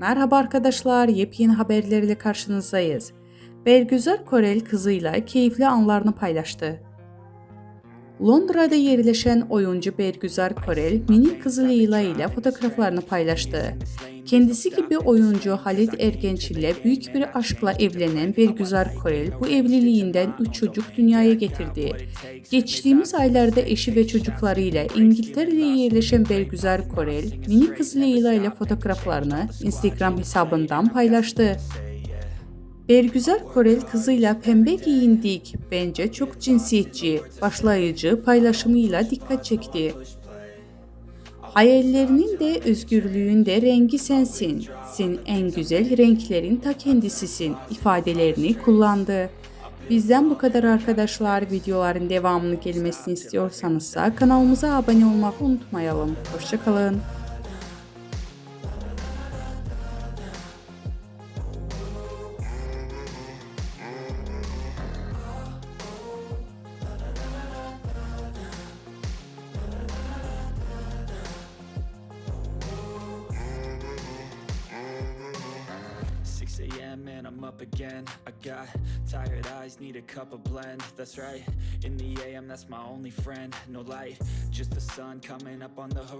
Merhaba arkadaşlar, yepyeni haberlerle karşınızdayız. Bergüzar Korel kızıyla keyifli anlarını paylaştı. Londra'da yerleşen oyuncu Bergüzar Korel, mini kızı Leyla ile fotoğraflarını paylaştı. Kendisi gibi oyuncu Halit Ergenç ile büyük bir aşkla evlenen Bergüzar Korel bu evliliğinden 3 çocuk dünyaya getirdi. Geçtiğimiz aylarda eşi ve çocuklarıyla İngiltere'de yerleşen Bergüzar Korel, mini kız Leyla ile fotoğraflarını Instagram hesabından paylaştı. Bergüzar Korel kızıyla pembe giyindik. Bence çok cinsiyetçi, başlayıcı paylaşımıyla dikkat çekti. Hayallerinin de özgürlüğün de rengi sensin. Sen en güzel renklerin ta kendisisin ifadelerini kullandı. Bizden bu kadar arkadaşlar. Videoların devamını gelmesini istiyorsanızsa kanalımıza abone olmayı unutmayalım. Hoşçakalın. I'm up again. I got tired eyes, need a cup of blend. That's right. In the a.m. that's my only friend. No light, just the sun coming up on the horizon.